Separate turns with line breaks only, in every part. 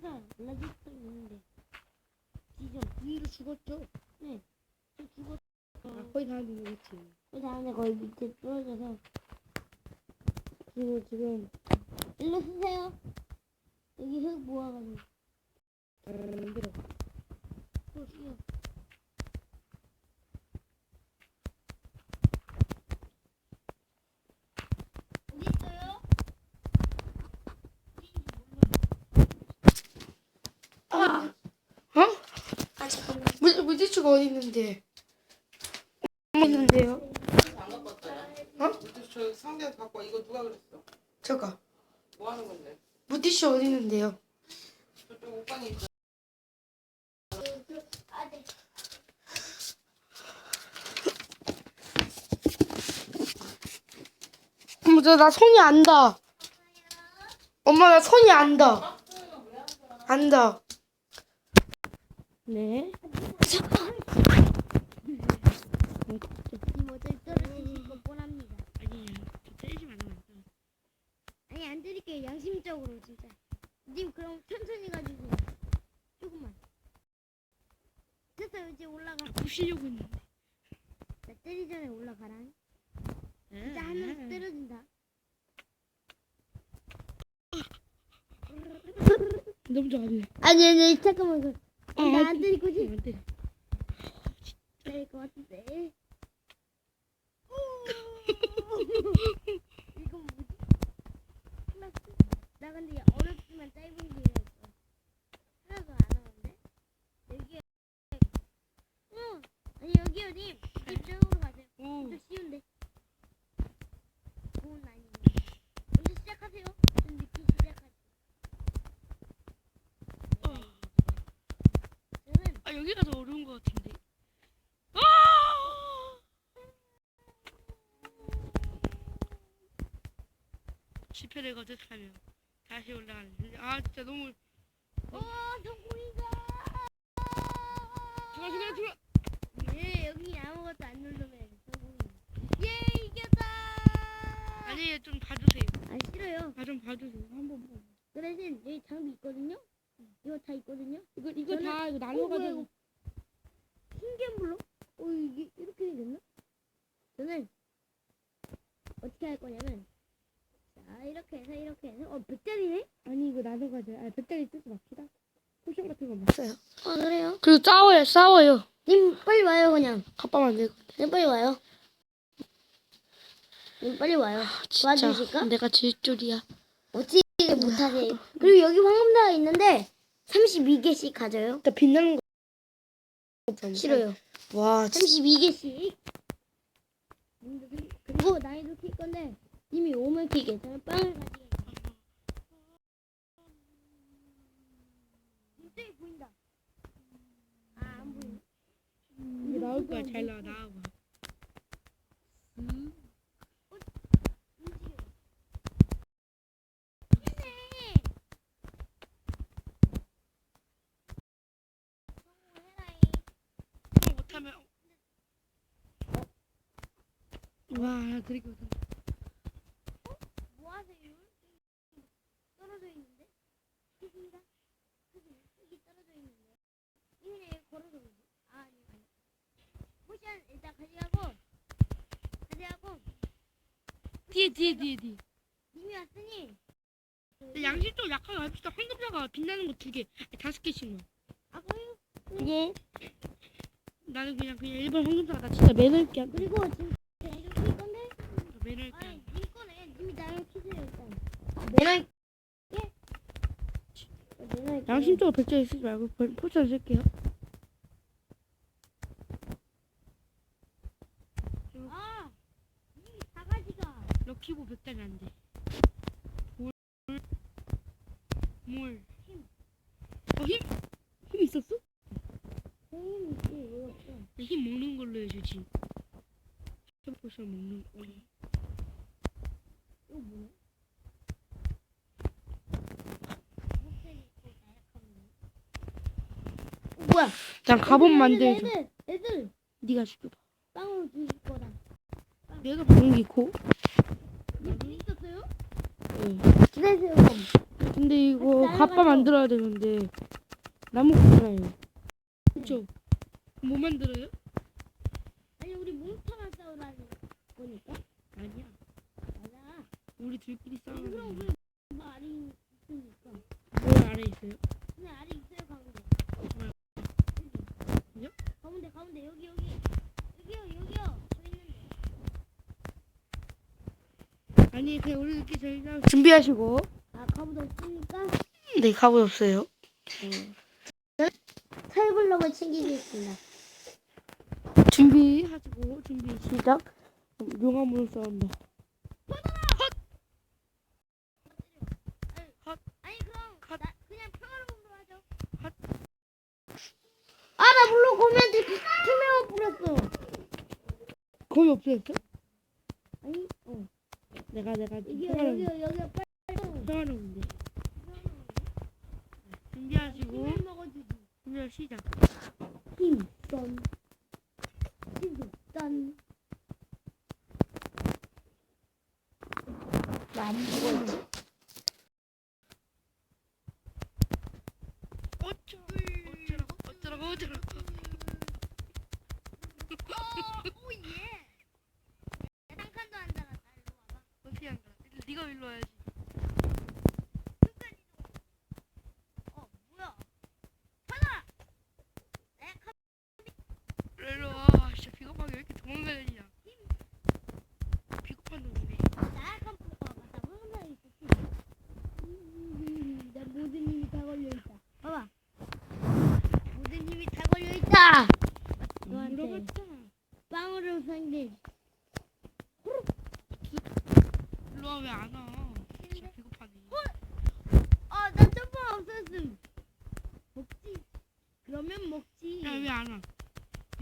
찾아 올라질 수 있는데. 지점
님도 죽었죠?
네. 저 죽었어.
아, 거의 다 그치?
그 다음에 거의 밑에 떨어져서. 그리고 지금 일로 쓰세요. 여기 흙 모아가지고.
아, 만들어.
또 쓰요 어디 있어요?
아! 어?
아 잠깐만
물, 물티슈가 어디 있는데? 어디 있는데요?
안 갖고 왔잖아.
어?
저 갖고 와. 이거 누가 그랬어?
잠깐.
뭐 하는 건데?
물티슈 어디 있는데요?
저쪽 옷방에 있어.
어머, 저, 나 손이 안 닿아. 엄마, 나 손이 안 닿아. 안 닿아.
네. 님 어차피 떨어지실 거 뻔합니다.
아니, 때리지만 않아.
아니 안 드릴게요. 양심적으로 진짜. 님 그럼 천천히 가지고 조금만. 됐어 이제 올라가.
부시려고 했는데.
나 때리 전에 올라가라. 진짜 한명 때려준다.
너무 좋아하네.
아니 아니 잠깐만 그.
아,
나안 때릴 거지?
안.
때릴 것 같은데. 이건 뭐지? 플러스? 나 근데 어렵지만 짧은 길이었어. 하나도 안 하는데? 여기요. 응. 아니 여기요 님. 이쪽으로 가세요.
오.
좀 쉬운데. 좋은 아닌데. 먼저 시작하세요. 좀 늦게 시작하세요.
어.
저는
아, 여기가 더 어려운 것 같은데. 아! 실패를 거듭하면 다시 올라가는. 아, 진짜 너무.
어 성공이다.
들어, 들어, 들어.
예, 여기 아무것도 안 누르면. 예, 이겼다.
아니, 좀 봐주세요.
아 싫어요.
아, 좀 봐주세요. 한번 봐.
그 대신 여기 장비 있거든요. 이거 다 있거든요.
이거, 이거
저는-
다 이거
어, 뭐야,
나눠가지고.
이거. 신기한 불로? 어 이게 이렇게 생겼나? 저는 어떻게 할 거냐면 자 이렇게 해서 이렇게 해서 어 백짜리네?
아니, 이거 나눠가지고. 아, 백짜리 쓰지 맙시다. 포션 같은 거막 써요.
아 그래요?
그리고 싸워요, 싸워요.
님 빨리 와요 그냥.
갑바만 들고.
님 빨리 와요. 님 빨리 와요. 도와주실까?
내가 질 줄이야.
어떻게 못하세요? 그리고 여기 황금다가 있는데 32개씩 가져요.
일단 빛나는 거.
싫어요.
와, 진짜.
32개씩. 그리고 나이도 킬 건데 이미 오물 키게 저는 빵을 가지게. 보인다. 아 안.
이제 나올 거야. 잘 나와, 나와봐.
움직여. 힘내. 성공해라잉.
또 못하면. 와, 그리고.
뭐 하세요? 떨어져 있는데? 흙인가? 흙이, 흙이 떨어져 있는데? 여기 걸어서 오지? 아, 아니, 아니. 포션 일단 가져가고, 가져가고,
뒤에, 뒤에, 뒤에, 뒤에.
님이 왔으니,
양심 좀 약하게 합시다. 황금자가 빛나는 거 두 개, 아니, 다섯 개씩만.
아, 그래요? 예.
나는 그냥 그냥 일반 황금자가 나 진짜 매너 있게 한다.
그리고 지금 제가 이거 킬 건데?
매너있게
아니,
한다.
님 거네. 님이 나랑 키세요, 일단. 내놔, 예? 내놔,
양심적으로 백자리 쓰지 말고 포- 포션 쓸게요.
아! 사가지가.
럭키보 백자리 안 돼. 뭘? 뭘?
힘.
어, 힘? 힘 있었어?
형님 있지, 왜 없어?
힘 먹는 걸로 해주지. 포션 먹는 거.
이거 뭐야? 목소리 있고 나약하네. 어, 뭐야?
난 가본
애들,
만들죠.
애들, 애들
네가 시켜봐.
빵으로 주실 거다.
내가 먹는 게 고?
님 있었어요?
응.
기다리세요.
근데 이거
날아가죠.
갑바 만들어야 되는데 나무 없잖아요. 그렇죠? 뭐 만들어요?
아니 우리 몬스터만 싸우라는 거니까.
아니야.
맞아.
우리 둘끼리 싸우는
그럼
거.
왜 말이 있으니까.
뭘 아래 있어요?
근데 알이 있어요 가운데.
뭐요?
여기.
요?
가운데 여기 여기. 여기요 여기요. 저 있는데.
아니 그냥 우리 둘끼리 저희가 준비하시고.
아 가보도 없으니까
네 갑옷 없어요.
탈블럭을 챙기겠습니다.
준비하시고 준비 시작. 용암으로 싸운다.
아니 그럼
컷.
나 그냥 평화로운로 하죠.
컷.
아나 물론 거미한테 투명을 뿌렸어.
거의 없어졌어?
아니 어
내가 내가 평화로운
여기요 여기요 빨리.
평화로운데. 준비하시고
힘을 먹어주지.
준비 시작.
힘선 힘선 많이 먹어야지.
어쩌라고 어쩌라고 어쩌라고 어쩌라고.
오예. 한 칸도 안 달았다. 일로 와봐.
어떻게 한 거야? 네가 일로 와야지.
끝까지 좀. 어 뭐야? 하나. 내 칸.
일로 와. 진짜 비겁하게 왜 이렇게 도망가야 되냐? 비겁한 놈이네.
나약한 거 맞다. 항상 있었지. 음, 나 모든 힘이 다 걸려 있다. 봐봐. 모든 힘이 다 걸려 있다. 너한테
물어봤잖아.
빵으로 상대.
일로 와 왜 안 와? 진짜 비겁하네.
어, 나 점프 없었음. 먹지. 그러면 먹지.
야 왜 안 와?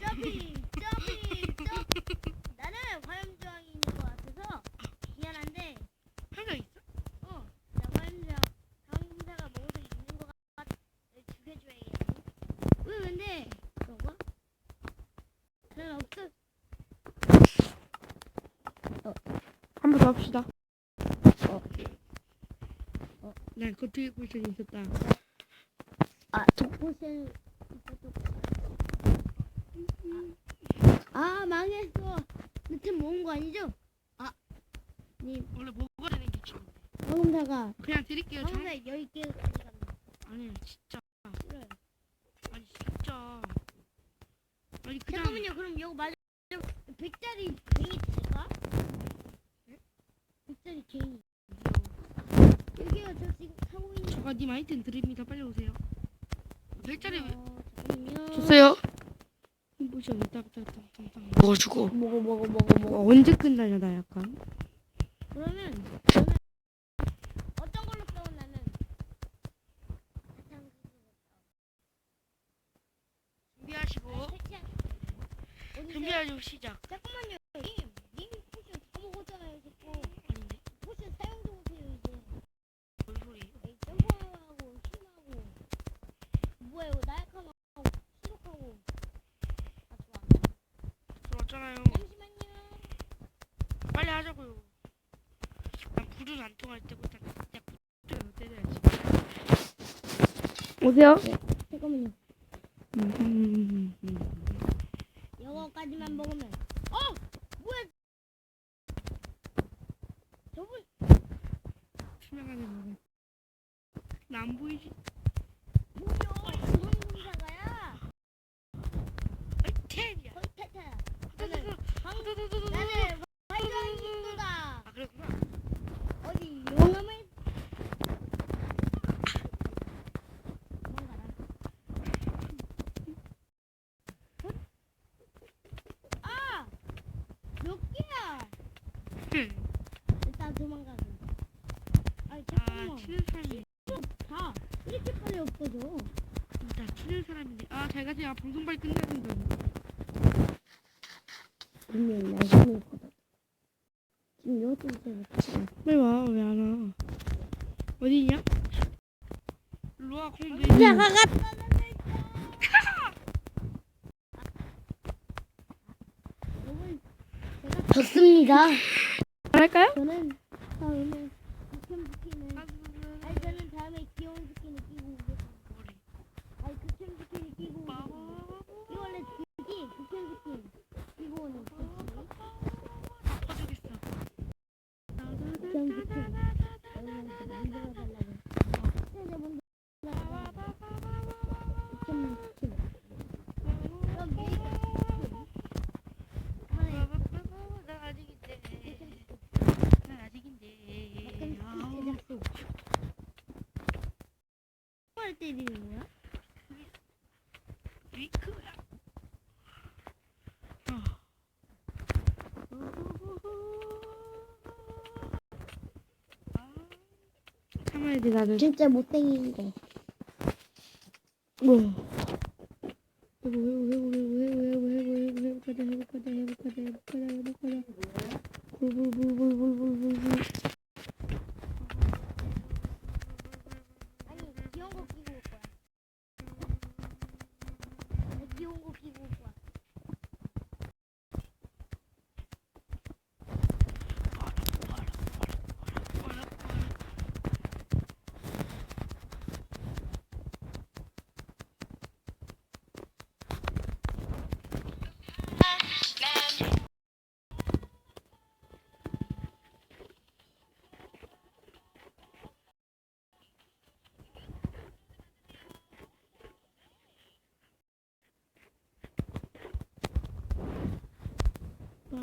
점핑, 점핑, 점핑. 나는 화염저항이 있는 것 같아서 미안한데,
회가 있어?
어, 나 화염저항 상자가 먹어서 있는 것 같아. 죽여줘야겠지. 왜 근데 너가? 난 없어.
한 번 더 합시다.
어.
어. 난 겉에 포션 있었다.
아, 있었어. 아, 아 망했어. 내템 모은 거 아니죠? 아, 님
원래 먹어야 되는 게 좋은데.
방금다가
그냥 드릴게요. 장...
방금다 열개 가져간다.
아니 진짜.
싫어요.
아니 진짜. 아니 그냥
잠깐만요. 그럼 이거 맞아. 100짜리 괭이 될까?
네?
100짜리 괭이. 여기요. 저 지금
저가 님 아이템 드립니다. 빨리 오세요. 별자리 왜?
어.
주세요. 포션 딱딱딱딱 먹어주고.
먹어 먹어 먹어 먹어.
어, 언제 끝나냐 나 약간.
그러면 저는 어떤 걸로 싸우냐면 사탕
준비하시고
어디
준비하시고 시작.
잠깐만요. 님, 님 포션 다 먹었잖아요. 자꾸
아닌데
포션 사용 좀 하세요 이제.
뭔 소리예요?
에이, 점프하고 힘하고 뭐야 이거 나약하고 수록하고 아 좋아.
들어왔잖아요.
잠시만요.
빨리 하자고요. 난 통할 때부터 야 불을 때려야지. 오세요.
잠깐만요.
음,
이거까지만 먹으면 어 뭐야 저분
투명하게 먹어. 나안 보이지?
뭐야 성공사가야
아이 테리야.
거의 타타야 나는 방 나는 화이트 친구다
아 그랬구나.
어디 용암을 도망가라 아몇 개야 일단 도망가자 아니
아
잠깐만
치는 사람이
다 이렇게 빨리 없어져
나 치는 사람인데. 아잘 가세요. 아, 방송 빨리 끝나는데.
분명히 날숨을 거다 지금 이것도 있어요
빨리 와. 왜 안 와? 어디 있냐? 일로 와.
야가 갔다 여러분 제가 졌습니다
할까요?
저는 때리는 거야?
위크야. 참아야지 나를.
진짜 못생긴 거.
뭐? 이거 왜, 왜, 왜.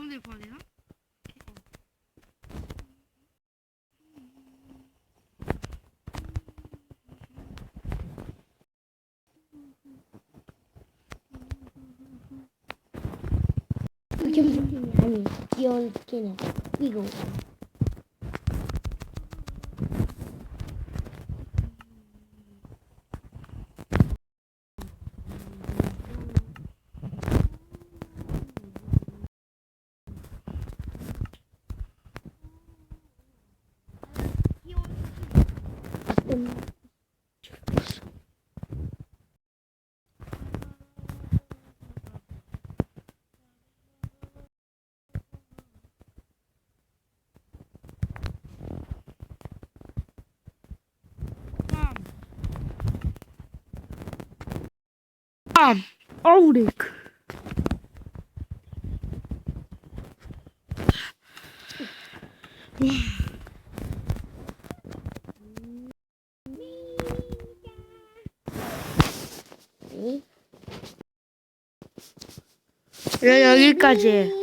가운데 봐야 되나?
귀여운 스킨이야. 아니, 귀여운 스킨이야.
이거. 어우 레이크 예, 여기까지.